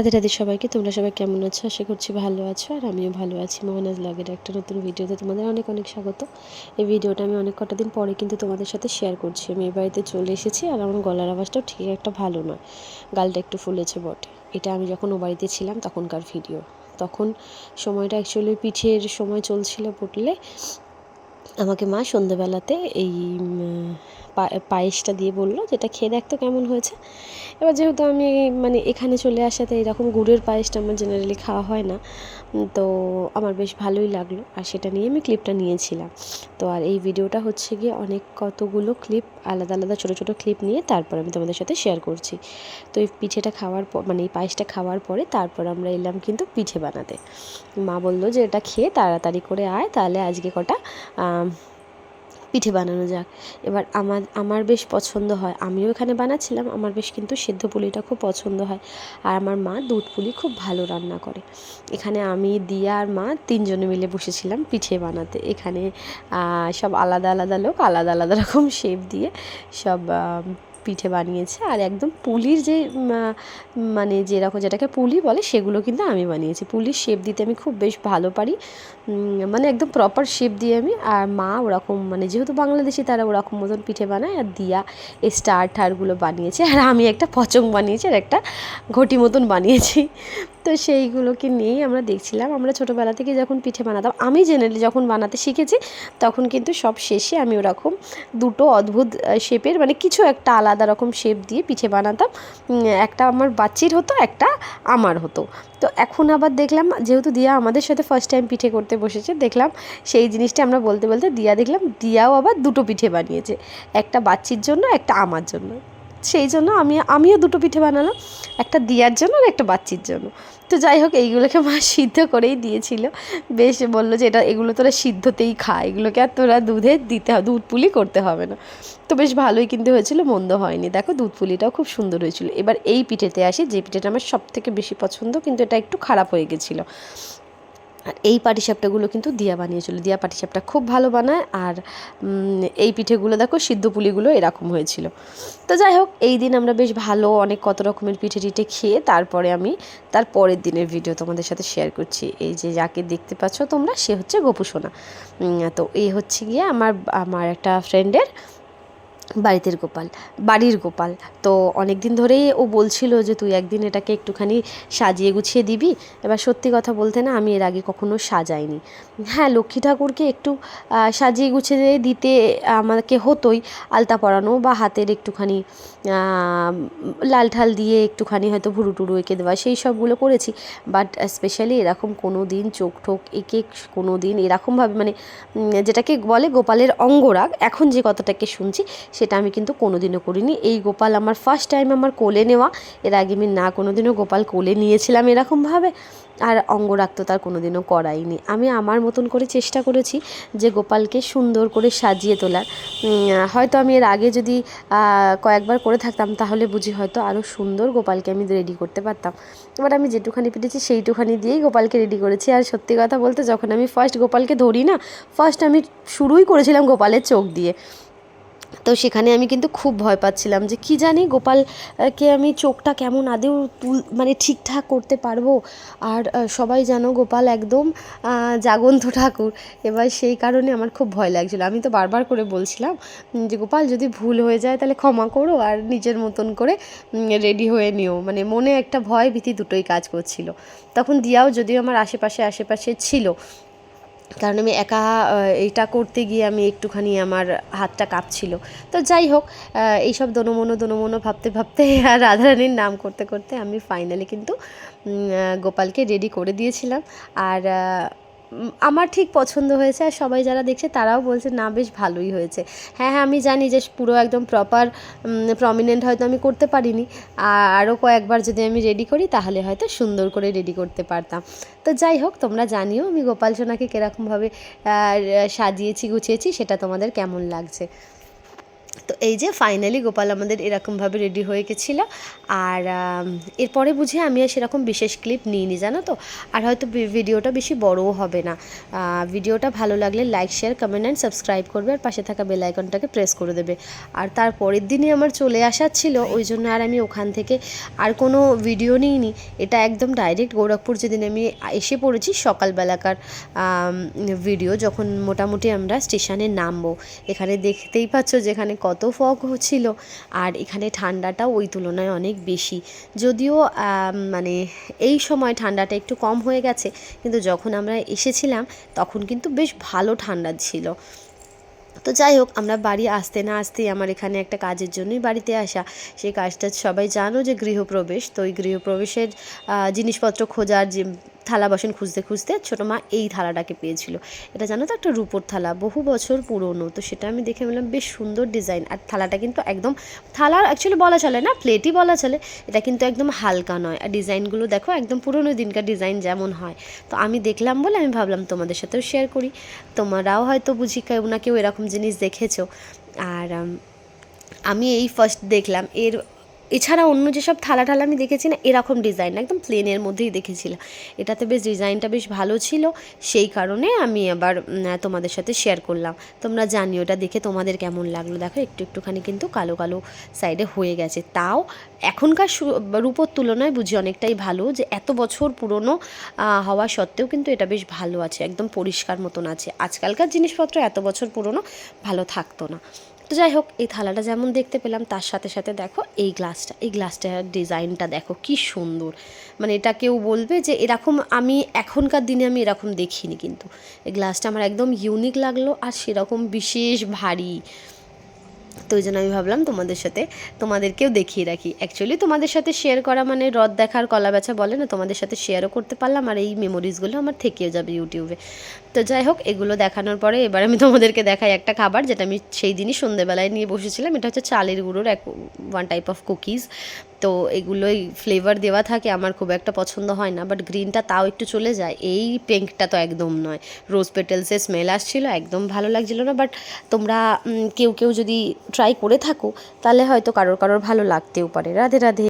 রাধে রাধে সবাইকে, তোমরা সবাই কেমন আছো? আশা করছি ভালো আছো, আর আমিও ভালো আছি। মোহনাজ লগের একটা নতুন ভিডিওতে তোমাদের অনেক অনেক স্বাগত। এই ভিডিওটা আমি অনেক কটা দিন পরে কিন্তু তোমাদের সাথে শেয়ার করছি। আমি এই বাড়িতে চলে এসেছি, আর আমার গলার আওয়াজটাও ঠিক একটা ভালো নয়। গালটা একটু ফুলেছে বটে। এটা আমি যখন ও বাড়িতে ছিলাম, তখনকার ভিডিও তখন সময়টা অ্যাকচুয়ালি পিঠের সময় চলছিল পটলে আমাকে মা সন্ধেবেলাতে এই পায়েসটা দিয়ে বলল যেটা খেয়ে দেখতো কেমন হয়েছে। এবার যেহেতু আমি মানে এখানে চলে আসাতে এরকম গুড়ের পায়েসটা আমার জেনারেলি খাওয়া হয় না তো আমার বেশ ভালোই লাগল। আর সেটা নিয়ে আমি ক্লিপটা নিয়েছিলাম। তো আর এই ভিডিওটা হচ্ছে গিয়ে অনেক কতগুলো ক্লিপ আলাদা আলাদা ছোটো ছোটো ক্লিপ নিয়ে তারপর আমি তোমাদের সাথে শেয়ার করছি। তো এই পিঠেটা খাওয়ার পর মানে এই পায়েসটা খাওয়ার পরে তারপর আমরা এলাম কিন্তু পিঠে বানাতে। মা বলল যে এটা খেয়ে তাড়াতাড়ি করে আয়, তাহলে আজকে কটা পিঠে বানানো যাক। এবার আমার আমার বেশ পছন্দ হয়। আমিও এখানে বানাচ্ছিলাম, আমার বেশ কিন্তু সেদ্ধ পুলিটা খুব পছন্দ হয়। আর আমার মা দুধ পুলি খুব ভালো রান্না করে। এখানে আমি দিয়া আর মা তিনজনে মিলে বসেছিলাম পিঠে বানাতে। এখানে সব আলাদা আলাদা লোক, আলাদা আলাদা রকম শেপ দিয়ে সব পিঠে বানিয়েছে আর একদম পুলির যে মানে যেরকম যেটাকে পুলি বলে সেগুলো কিন্তু আমি বানিয়েছি। পুলির শেপ দিতে আমি খুব বেশ ভালো পারি। মানে একদম প্রপার শেপ দিয়ে আমি আর মা ওরকম মানে যেহেতু বাংলাদেশি তারা ওরকম মতন পিঠে বানায় আর দিয়া এই স্টার ঠারগুলো বানিয়েছে। আর আমি একটা পচং বানিয়েছি আর একটা ঘটি মতন বানিয়েছি। তো সেইগুলোকে নিয়েই আমরা দেখছিলাম। আমরা ছোটোবেলা থেকে যখন পিঠে বানাতাম, আমি জেনারেলি যখন বানাতে শিখেছি, তখন কিন্তু সব শেষে আমি ওরকম দুটো অদ্ভুত শেপের মানে কিছু একটা আলাদা রকম শেপ দিয়ে পিঠে বানাতাম। একটা আমার বাচ্চির হতো, একটা আমার হতো। তো এখন আবার দেখলাম, যেহেতু দিয়া আমাদের সাথে ফার্স্ট টাইম পিঠে করতে বসেছে, দেখলাম সেই জিনিসটা আমরা বলতে বলতে দিয়া দেখলাম, দিয়াও আবার দুটো পিঠে বানিয়েছে। একটা বাচ্চির জন্য, একটা আমার জন্য। সেই জন্য আমি, আমিও দুটো পিঠে বানালাম, একটা দিয়ার জন্য আর একটা বাচ্চির জন্য। তো যাই হোক, এইগুলোকে মা সিদ্ধ করেই দিয়েছিল। বেশ বলল যে এটা, এগুলো তোরা সিদ্ধতেই খা, এগুলোকে আর তোরা দুধে দিতে হবে, দুধ পুলি করতে হবে না। তো বেশ ভালোই কিন্তু হয়েছিল, মন্দ হয়নি। দেখো, দুধ পুলিটাও খুব সুন্দর হয়েছিল। এবার এই পিঠেতে আসি, যে পিঠেটা আমার সব থেকে বেশি পছন্দ, কিন্তু এটা একটু খারাপ হয়ে গেছিল। আর এই পাটিসাপটাগুলো কিন্তু দিয়া বানিয়েছিল দিয়া পাটিসাপটা খুব ভালো বানায় আর এই পিঠেগুলো দেখো, সিদ্ধ পুলিগুলো এরকম হয়েছিল। তো যাই হোক, এই দিন আমরা বেশ ভালো অনেক কত রকমের পিঠে টিঠে খেয়ে তারপরে আমি তার পরের দিনের ভিডিও তোমাদের সাথে শেয়ার করছি। এই যে যাকে দেখতে পাচ্ছ তোমরা, সে হচ্ছে গোপুসোনা। তো এই হচ্ছে গিয়ে আমার আমার একটা ফ্রেন্ডের বাড়িতে গোপাল, বাড়ির গোপাল। তো অনেক দিন ধরেই ও বলছিল যে, তুই একদিন এটাকে একটুখানি সাজিয়ে গুছিয়ে দিবি। এবার সত্যি কথা বলতে না, আমি এর আগে কখনো সাজাইনি। হ্যাঁ লক্ষ্মী ঠাকুরকে একটু সাজিয়ে গুছিয়ে দিতে আমাকে হতোই। আলতা পরানো বা হাতের একটুখানি লাল ঠাল দিয়ে একটুখানি হয়তো ভুরু টুরু এঁকে দেওয়া, সেই সবগুলো করেছি। বাট স্পেশালি এরকম কোনো দিন চোখ ঠোক এঁকে কোনো দিন এরকমভাবে মানে যেটাকে বলে গোপালের অঙ্গরাগ, এখন যে কথাটাকে শুনছি সেটা আমি কিন্তু কোনোদিনও করিনি। এই গোপাল আমার ফার্স্ট টাইম আমার কোলে নেওয়া। এর আগে আমি না কোনোদিনও গোপাল কোলে নিয়েছিলাম এরকমভাবে। আর অঙ্গরাগ তো তার কোনোদিনও করাইনি। আমি আমার মতন করে চেষ্টা করেছি যে গোপালকে সুন্দর করে সাজিয়ে তোলার। হয়তো আমি এর আগে যদি কয়েকবার করে থাকতাম তাহলে বুঝি হয়তো আরও সুন্দর গোপালকে আমি রেডি করতে পারতাম। এবার আমি যেটুখানি পেরেছি সেইটুখানি দিয়েই গোপালকে রেডি করেছি। আর সত্যি কথা বলতে যখন আমি ফার্স্ট গোপালকে ধরি না ফার্স্ট আমি শুরুই করেছিলাম গোপালের চোখ দিয়ে। তো সেখানে আমি কিন্তু খুব ভয় পাচ্ছিলাম যে কি জানি গোপালকে আমি চোখটা কেমন আদেও তুল মানে ঠিকঠাক করতে পারব? আর সবাই জানো গোপাল একদম জাগন্ত ঠাকুর। এবার সেই কারণে আমার খুব ভয় লাগছিল। আমি তো বারবার করে বলছিলাম যে গোপাল যদি ভুল হয়ে যায় তাহলে ক্ষমা করো আর নিজের মতন করে রেডি হয়ে নিও। মানে মনে একটা ভয় ভীতি দুটোই কাজ করছিল। তখন দিয়াও যদিও আমার আশেপাশে আশেপাশে ছিল কারণ আমি একা এটা করতে গিয়ে আমি একটুখানি আমার হাতটা কাঁপছিল। তো যাই হোক এইসব দনমনো দনমনো ভাবতে ভাবতে আর রাধারানীর নাম করতে করতে আমি ফাইনালি কিন্তু গোপালকে রেডি করে দিয়েছিলাম। আর আমার ঠিক পছন্দ হয়েছে আর সবাই যারা দেখছে তারাও বলছে, না, বেশ ভালোই হয়েছে। হ্যাঁ হ্যাঁ আমি জানি যে পুরো একদম প্রপার প্রমিনেন্ট হয়তো আমি করতে পারিনি। আর আরও কয়েকবার যদি আমি রেডি করি, তাহলে হয়তো সুন্দর করে রেডি করতে পারতাম। তো যাই হোক, তোমরা জানিও আমি গোপাল সোনাকে কীরকমভাবে সাজিয়েছি, গুছিয়েছি, সেটা তোমাদের কেমন লাগছে। তো এই যে ফাইনালি গোপাল আমাদের এরকমভাবে রেডি হয়ে গেছিল। আর এরপরে বুঝে আমি আর সেরকম বিশেষ ক্লিপ নিইনি, জানো তো? আর হয়তো ভিডিওটা বেশি বড়ও হবে না। ভিডিওটা ভালো লাগলে like share comment and subscribe করবে আর পাশে থাকা বেল আইকনটাকে প্রেস করে দেবে। আর তারপরের দিনই আমার চলে আসার ছিল, ওই জন্য আর আমি ওখান থেকে আর কোনো ভিডিও নিইনি। এটা একদম ডাইরেক্ট গোরখপুর যেদিন আমি এসে পড়েছি, সকালবেলাকার ভিডিও যখন মোটামুটি আমরা স্টেশনে নামবো। এখানে দেখতেই পাচ্ছ যেখানে কত ফগ ছিল আর এখানে ঠান্ডাটাও ওই তুলনায় অনেক বেশি। যদিও মানে এই সময় ঠান্ডাটা একটু কম হয়ে গেছে, কিন্তু যখন আমরা এসেছিলাম, তখন কিন্তু বেশ ভালো ঠান্ডা ছিল। তো যাই হোক, আমরা বাড়ি আসতে না আসতেই আমার এখানে একটা কাজের জন্যই বাড়িতে আসা। সেই কাজটা সবাই জানো যে গৃহপ্রবেশ। তো ওই গৃহপ্রবেশের জিনিসপত্র খোঁজার যে থালা বাসন খুঁজতে খুঁজতে ছোটো মা এই থালাটাকে পেয়েছিল। এটা জানো তো একটা রূপোর থালা, বহু বছর পুরনো। তো সেটা আমি দেখে বললাম, বেশ সুন্দর ডিজাইন আর থালাটা কিন্তু একদম, থালা অ্যাকচুয়ালি বলা চলে না প্লেটই বলা চলে। এটা কিন্তু একদম হালকা নয়। আর ডিজাইনগুলো দেখো, একদম পুরনো দিনকার ডিজাইন যেমন হয়। তো আমি দেখলাম বলে আমি ভাবলাম তোমাদের সাথেও শেয়ার করি। তোমরাও হয়তো বুঝি কেউ না কেউ এরকম জিনিস দেখেছ। আর আমি এই ফার্স্ট দেখলাম। এর এছাড়া অন্য যেসব থালা ঠালা আমি দেখেছি না, এরকম ডিজাইন একদম প্লেনের মধ্যেই দেখেছিলাম। এটাতে বেশ ডিজাইনটা বেশ ভালো ছিল, সেই কারণে আমি আবার তোমাদের সাথে শেয়ার করলাম। তোমরা জানিও এটা দেখে তোমাদের কেমন লাগল। দেখো, একটু একটুখানি কিন্তু কালো কালো সাইডে হয়ে গেছে। তাও এখনকার রূপোর তুলনায় বুঝি অনেকটাই ভালো যে এত বছর পুরনো হওয়া সত্ত্বেও কিন্তু এটা বেশ ভালো আছে, একদম পরিষ্কার মতন আছে। আজকালকার জিনিসপত্র এত বছর পুরনো ভালো থাকতো না। তো যাই হোক, এই থালাটা যেমন দেখতে পেলাম, তার সাথে সাথে দেখো এই গ্লাসটা, এই গ্লাসটার ডিজাইনটা দেখো কি সুন্দর। মানে এটা কেউ বলবে যে এরকম আমি এখনকার দিনে আমি এরকম দেখিনি কিন্তু। এই গ্লাসটা আমার একদম ইউনিক লাগল আর সেরকম বিশেষ ভারী। তো ওই জন্য আমি ভাবলাম তোমাদের সাথে, তোমাদেরকেও দেখিয়ে রাখি। অ্যাকচুয়ালি তোমাদের সাথে শেয়ার করা মানে রদ দেখার কলা বেচা বলে না, তোমাদের সাথে শেয়ারও করতে পারলাম আর এই মেমোরিজগুলো আমার থেকেও যাবে ইউটিউবে তো যাই হোক, এগুলো দেখানোর পরে এবার আমি তোমাদেরকে দেখাই একটা খাবার যেটা আমি সেই দিনই সন্ধেবেলায় নিয়ে বসেছিলাম। এটা হচ্ছে চালের গুঁড়োর এক ওয়ান টাইপ অফ কুকিজ তো এগুলোই ফ্লেভার দেওয়া থাকে, আমার খুব একটা পছন্দ হয় না বাট গ্রিনটা তাও একটু চলে যায়। এই পিঙ্কটা তো একদম নয়। রোজ পেটেলসের স্মেল আসছিল, একদম ভালো লাগছিল না বাট তোমরা কেউ কেউ যদি ট্রাই করে থাকো তাহলে হয়তো কারোর কারোর ভালো লাগতেও পারে। রাধে রাধে।